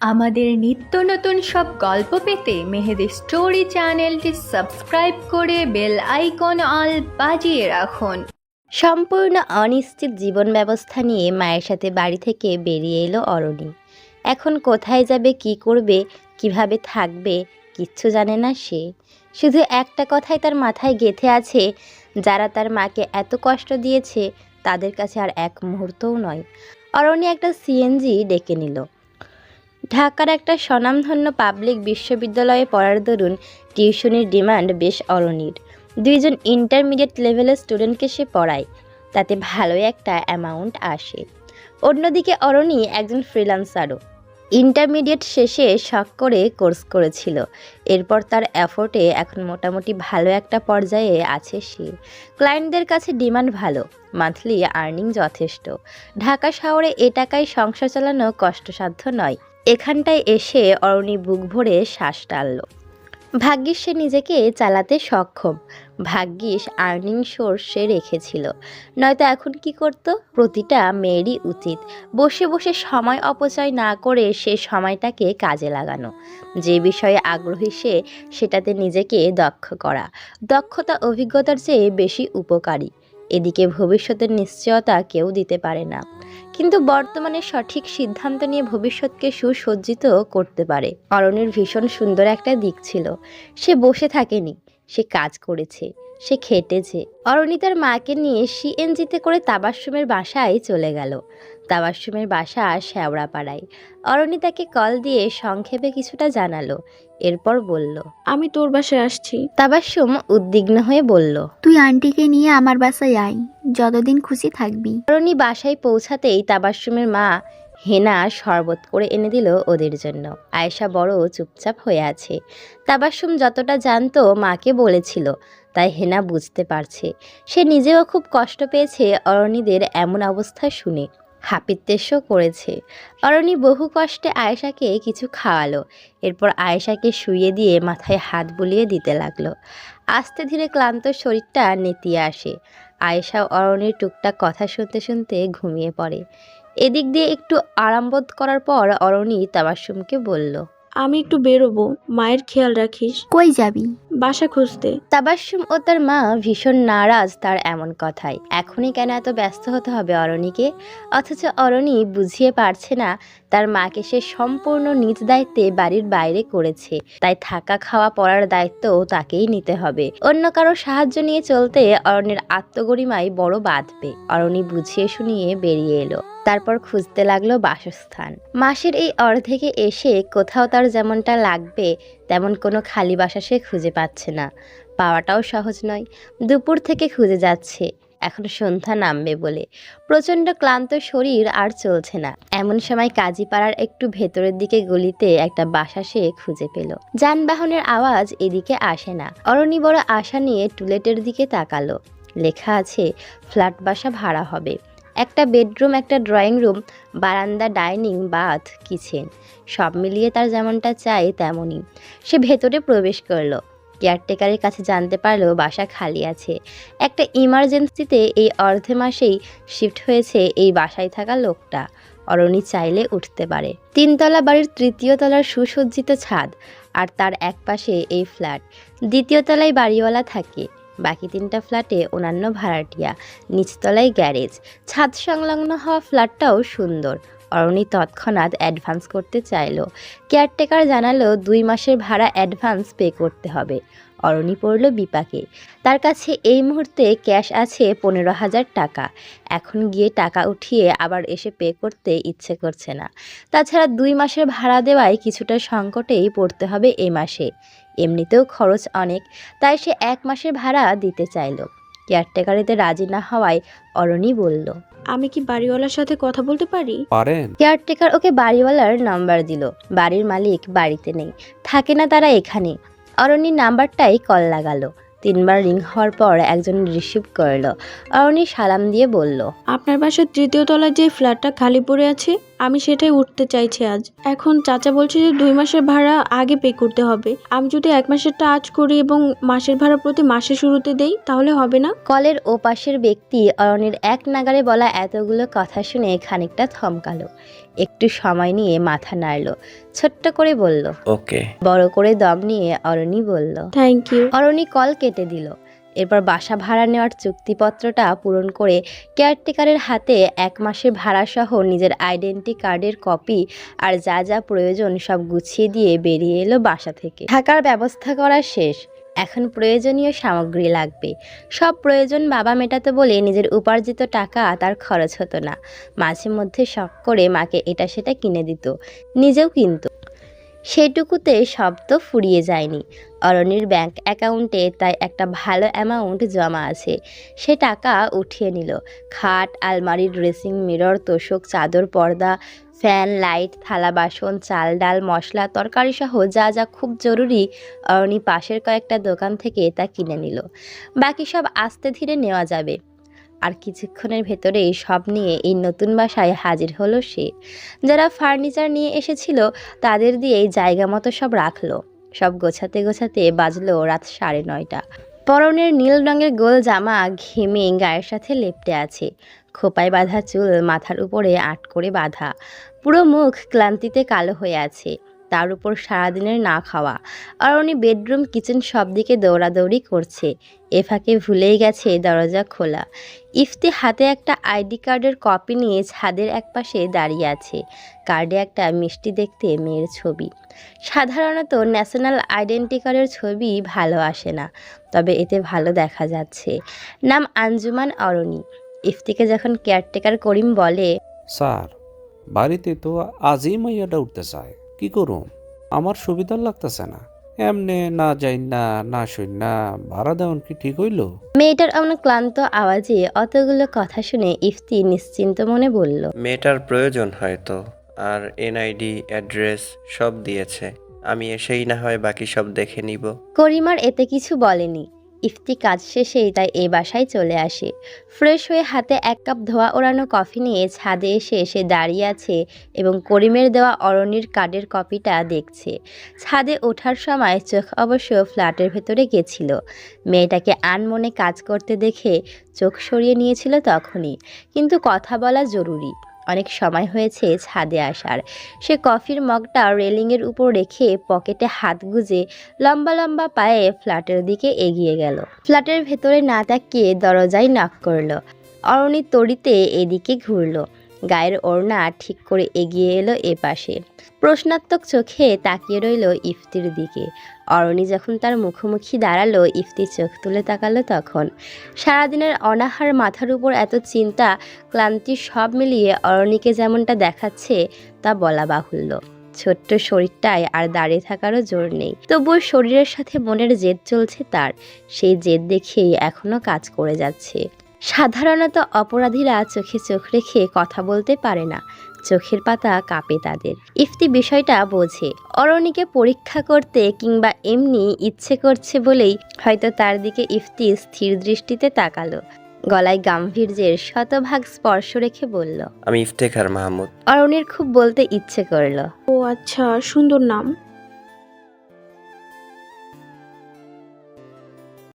আমাদের নিত্য নতুন সব গল্প পেতে মেহেদি স্টোরি চ্যানেলটি সাবস্ক্রাইব করে বেল আইকন অল বাজিয়ে রাখুন। সম্পূর্ণ অনিশ্চিত জীবন ব্যবস্থা নিয়ে মায়ের সাথে বাড়ি থেকে বেরিয়ে এলো অরণি। এখন কোথায় যাবে, কি করবে, কীভাবে থাকবে, কিচ্ছু জানে না সে। শুধু একটা কথাই তার মাথায় গেঁথে আছে, যারা তার মাকে এত কষ্ট দিয়েছে, তাদের কাছে আর এক মুহূর্তও নয়। অরণি একটা সিএনজি ডেকে নিল। ঢাকার একটা স্বনামধন্য পাবলিক বিশ্ববিদ্যালয়ে পড়ার দরুন টিউশনির ডিমান্ড বেশ অরণির। দুইজন ইন্টারমিডিয়েট লেভেলের স্টুডেন্টকে সে পড়ায়, তাতে ভালোই একটা অ্যামাউন্ট আসে। অন্যদিকে অরণি একজন ফ্রিল্যান্সারও। ইন্টারমিডিয়েট শেষে শখ করে কোর্স করেছিল, এরপর তার অ্যাফোর্টে এখন মোটামুটি ভালো একটা পর্যায়ে আছে সে। ক্লায়েন্টদের কাছে ডিমান্ড ভালো, মান্থলি আর্নিং যথেষ্ট। ঢাকা শহরে এ টাকায় সংসার চালানো কষ্টসাধ্য নয় এখানটায় এসে অরণি বুক ভরে শ্বাস টানল। ভাগ্যিস সে নিজেকে চালাতে সক্ষম। ভাগ্যিস আর্নিং সোর্স সে রেখেছিল। নয়তো এখন কি করত? প্রতিটা মেয়েরই উচিত। বসে বসে সময় অপচয় না করে সে সময়টাকে কাজে লাগানো। যে বিষয়ে আগ্রহী সে, সেটাতে নিজেকে দক্ষ করা। দক্ষতা, অভিজ্ঞতার চেয়ে বেশি উপকারী। এদিকে ভবিষ্যতের নিশ্চয়তা কেউ দিতে পারে না। কিন্তু বর্তমানে সঠিক সিদ্ধান্ত নিয়ে ভবিষ্যৎকে সুসজ্জিত করতে পারে। অরণের ভীষণ সুন্দর একটা দিক ছিল। সে বসে থাকেনি, সে কাজ করেছে, সে খেটেছে। অরণি তার মাকে নিয়ে সিএনজিতে করে তাবাসুমের বাসায় চলে গেল। তাবাসুমের বাসা শেওড়াপাড়ায়। অরণি তাকে কল দিয়ে সংক্ষেপে কিছুটা জানালো। এরপর বলল আমি তোর বাসায় আসছি। তাবাসুম উদ্বিগ্ন হয়ে বলল তুই আন্টিকে নিয়ে আমার বাসায় আয় যতদিন খুশি থাকবি। অরণি বাসায় পৌঁছাতেই তাবাসুমের মা হেনা শরবত করে এনে দিল ওদের জন্য। আয়েশা বড় চুপচাপ হয়ে আছে। তাবাসুম যতটা জানতো মাকে বলেছিল তাই হেনা বুঝতে পারছে। সে নিজেও খুব কষ্ট পেয়েছে অরণিদের এমন অবস্থা শুনে। হাপিত্যেশও করেছে। অরণি বহু কষ্টে আয়েশাকে কিছু খাওয়ালো। এরপর আয়েশাকে শুয়ে দিয়ে মাথায় হাত বুলিয়ে দিতে লাগল। আস্তে ধীরে ক্লান্ত শরীরটা নেতিয়ে আসে। আয়েশা অরণির টুকটাক কথা শুনতে শুনতে ঘুমিয়ে পড়ে। এদিক দিয়ে একটু আরামবোধ করার পর অরণি তাবাসুমকে বলল আমি একটু বেরোবো মায়ের খেয়াল রাখিস। কই যাবি? বাসা খুঁজতে। তাবাসুম ও তার মা ভীষণ নারাজ তার এমন কথায়। এখনই কেন এত ব্যস্ত হতে হবে অরণিকে? অথচ অরণি বুঝিয়ে পারছে না তার মাকে সে সম্পূর্ণ নিজ দায়িত্বে বাড়ির বাইরে করেছে। তাই থাকা খাওয়া পড়ার দায়িত্ব তাকেই নিতে হবে। অন্য কারও সাহায্য নিয়ে চলতে অরণির আত্মগরিমায় বড় বাঁধবে। অরণি বুঝিয়ে শুনিয়ে বেরিয়ে এলো। তারপর খুঁজতে লাগল বাসস্থান। মাসের এই অর্ধেকে এসে কোথাও তার যেমনটা লাগবে, তেমন কোনো খালি বাসা সে খুঁজে পাচ্ছে না। পাওয়াটাও সহজ নয়। দুপুর থেকে খুঁজে যাচ্ছে। এখন সন্ধ্যা নামবে বলে। প্রচণ্ড ক্লান্ত শরীর আর চলছে না। এমন সময় কাজীপাড়ার একটু ভেতরের দিকে গলিতে একটা বাসা সে খুঁজে পেল। যানবাহনের আওয়াজ এদিকে আসে না। অরণি বড় আশা নিয়ে টুলেটের দিকে তাকালো। লেখা আছে, ফ্ল্যাট বাসা ভাড়া হবে। একটা বেডরুম, একটা ড্রয়িং রুম, বারান্দা, ডাইনিং, বাথ, কিচেন। সব মিলিয়ে তার যেমনটা চাই তেমনই। সে ভেতরে প্রবেশ করল। কেয়ারটেকারের কাছে জানতে পারল বাসা খালি আছে। একটা ইমার্জেন্সিতে এই অর্ধে মাসেই শিফট হয়েছে এই বাসায় থাকা লোকটা। অরণি চাইলে উঠতে পারে। তিনতলা বাড়ির তৃতীয় তলার সুসজ্জিত ছাদ আর তার একপাশে এই ফ্ল্যাট। দ্বিতীয় তলায় বাড়িওয়ালা থাকে। বাকি তিনটা ফ্ল্যাটে অন্যান্য ভাড়াটিয়া, নিচতলায় গ্যারেজ, ছাদ সংলগ্ন হওয়া ফ্ল্যাটটাও সুন্দর। অরণি তৎক্ষণাৎ অ্যাডভান্স করতে চাইল। কেয়ারটেকার জানালো দুই মাসের ভাড়া অ্যাডভান্স পে করতে হবে। অরণি পড়ল বিপাকে। তার কাছে এই মুহূর্তে ক্যাশ আছে পনেরো হাজার টাকা। এখন গিয়ে টাকা উঠিয়ে আবার এসে পে করতে ইচ্ছে করছে না। তাছাড়া দুই মাসের ভাড়া দেওয়ায় কিছুটা সংকটেই পড়তে হবে এ মাসে। এমনিতেও খরচ অনেক তাই সে এক মাসের ভাড়া দিতে চাইল। কেয়ারটেকারিতে রাজি না হওয়ায় অরণি বলল আমি কি বাড়িওয়ালার সাথে কথা বলতে পারি? পারেন। কেয়ারটেকার ওকে বাড়িওয়ালার নাম্বার দিল। বাড়ির মালিক বাড়িতে নেই। থাকে না তারা এখানে। অরণির নাম্বারটাই কল লাগালো। তিনবার রিং হওয়ার পর একজন রিসিভ করল। অরণি সালাম দিয়ে বলল, আপনার বাসার তৃতীয় তলায় যে ফ্ল্যাটটা খালি পড়ে আছে আমি সেটাই উঠতে চাইছি আজ। এখন চাচা বলছে যে দুই মাসের ভাড়া আগে পে করতে হবে। আমি যদি এক মাসেরটা আজ করি এবং মাসের ভাড়া প্রতি মাসে শুরুতে দেই তাহলে হবে না? কলের ওপাশের ব্যক্তি অরণির এক নাগারে বলা এতগুলো কথা শুনে খানিকটা থমকালো। একটু সময় নিয়ে মাথা নাড়ল। ছোট্ট করে বলল ওকে বড় করে দম নিয়ে অরণি বলল থ্যাংক ইউ অরণি কল কেটে দিল। এরপর বাসা ভাড়া নেওয়ার চুক্তিপত্রটা পূরণ করে কেয়ারটেকারের হাতে এক মাসের ভাড়াসহ নিজের আইডেন্টি কার্ডের কপি আর যা যা প্রয়োজন সব গুছিয়ে দিয়ে বেরিয়ে এলো বাসা থেকে। থাকার ব্যবস্থা করা শেষ। এখন প্রয়োজনীয় সামগ্রী লাগবে। সব প্রয়োজন বাবা মেটাতে বলে নিজের উপার্জিত টাকা তার খরচ হতো না। মাঝে মধ্যে শখ করে মাকে এটা সেটা কিনে দিত। নিজেও কিনতো। সেটুকুতে তো ফুরিয়ে যায়নি। অরণির ব্যাংক অ্যাকাউন্টে তাই একটা ভালো অ্যামাউন্ট জমা আছে। সে টাকা উঠিয়ে নিল। খাট আলমারি ড্রেসিং মিরর তোষক, চাদর, পর্দা ফ্যান লাইট থালা, বাসন, চাল, ডাল, মশলা, তরকারি সহ যা যা খুব জরুরি, অরণি পাশের কয়েকটা দোকান থেকে তা কিনে নিল। বাকি সব আস্তে ধীরে নেওয়া যাবে। আর কিছুক্ষণের ভেতরেই সব নিয়ে এই নতুন বাসায় হাজির হলো সে। যারা ফার্নিচার নিয়ে এসেছিল, তাদের দিয়েই জায়গা মতো সব রাখল। সব গোছাতে গোছাতে বাজলো রাত সাড়ে নয়টা। পরনের নীল রঙের গোল জামা ঘেমে গায়ের সাথে লেপটে আছে। খোপায় বাঁধা চুল মাথার উপরে আট করে বাঁধা। পুরো মুখ ক্লান্তিতে কালো হয়ে আছে। তার উপর সারাদিনের না খাওয়া। আর উনি বেডরুম, কিচেন সব দিকে দৌড়াদৌড়ি করছে। এ ফাঁকে ভুলেই গেছে দরজা খোলা। ইফতি হাতে একটা আইডি কার্ডের কপি নিয়ে ছাদের একপাশে দাঁড়িয়ে আছে। কার্ডে একটা মিষ্টি দেখতে মেয়ের ছবি। সাধারণত ন্যাশনাল আইডেন্টি কার্ডের ছবি ভালো আসে না, তবে এতে ভালো দেখা যাচ্ছে। নাম আঞ্জুমান অরণি। ইফতিকে যখন কেয়ারটেকার করিম বলে, স্যার, বাড়িতে তো আজই মাইয়াটা উঠতে চায়। কি করুম? আমার সুবিধার লাগতেছে না। এমনে না যাই না না শুন না ভাড়া দেওয়ান কি ঠিক হইল? মেয়েটার অমন ক্লান্ত আওয়াজে অতগুলো কথা শুনে ইফতি নিশ্চিন্ত মনে বলল মেয়েটার প্রয়োজন হয়তো আর এনআইডি অ্যাড্রেস সব দিয়েছে। আমি এসেই না হয় বাকি সব দেখে নিব। করিমার এতে কিছু বলেনি। ইফতি কাজ শেষেই তাই এই বাসায় চলে আসে। ফ্রেশ হয়ে হাতে এক কাপ ধোয়া ওড়ানো কফি নিয়ে ছাদে এসে সে দাঁড়িয়ে আছে এবং করিমের দেওয়া অরণির কার্ডের কপিটা দেখছে। ছাদে ওঠার সময় চোখ অবশ্য ফ্ল্যাটের ভেতরে গেছিল। মেয়েটাকে আনমনে কাজ করতে দেখে চোখ সরিয়ে নিয়েছিল তখনই। কিন্তু কথা বলা জরুরি। অনেক সময় হয়েছে ছাদে আসার। সে কফির মগটা রেলিংয়ের উপর রেখে পকেটে হাত গুজে লম্বা লম্বা পায়ে ফ্ল্যাটের দিকে এগিয়ে গেল। ফ্ল্যাটের ভেতরে না তাকিয়ে দরজায় নাক করল। অরণি তড়িতে এদিকে ঘুরলো। গায়ের ওড়না ঠিক করে এগিয়ে এলো এ পাশে। প্রশ্নাত্মক চোখে তাকিয়ে রইল ইফতির দিকে। অরণি যখন তার মুখোমুখি দাঁড়াল ইফতি চোখ তুলে তাকালো তখন। সারাদিনের অনাহার মাথার উপর এত চিন্তা, ক্লান্তি সব মিলিয়ে অরণিকে যেমনটা দেখাচ্ছে, তা বলা বাহুল্য। ছোট্ট শরীরটায় আর দাঁড়িয়ে থাকারও জোর নেই। তবুও শরীরের সাথে মনের জেদ চলছে তার। সেই জেদ দেখেই এখনও কাজ করে যাচ্ছে। সাধারণত অপরাধীরা চোখে চোখ রেখে কথা বলতে পারে না। চোখের পাতা কাঁপে তাদের। ইফতি বিষয়টা বোঝে। অরণিকে পরীক্ষা করতে কিংবা এমনি ইচ্ছে করছে বলেই হয়তো তার দিকে ইফতি স্থির দৃষ্টিতে তাকালো। গলায় গাম্ভীর্যের শতভাগ স্পর্শ রেখে বলল আমি ইফতেখার মাহমুদ। অরণির খুব বলতে ইচ্ছে করল। ও আচ্ছা সুন্দর নাম।